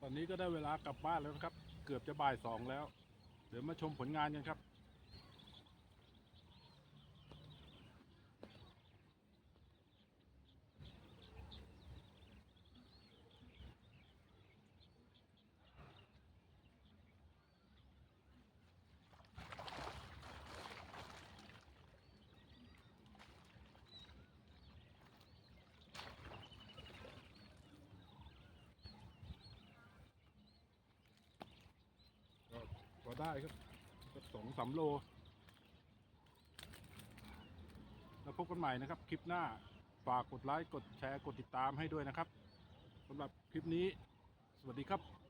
ตอนนี้ก็ได้เวลากลับบ้านแล้วนะครับ เกือบจะบ่ายสองแล้ว เดี๋ยวมาชมผลงานกันครับ ก็พอ ได้ครับก็สองสามโล แล้วพบกันใหม่นะครับ คลิปหน้าฝากกดไลค์กดแชร์กดติดตามให้ด้วยนะครับสำหรับคลิปนี้ สวัสดีครับ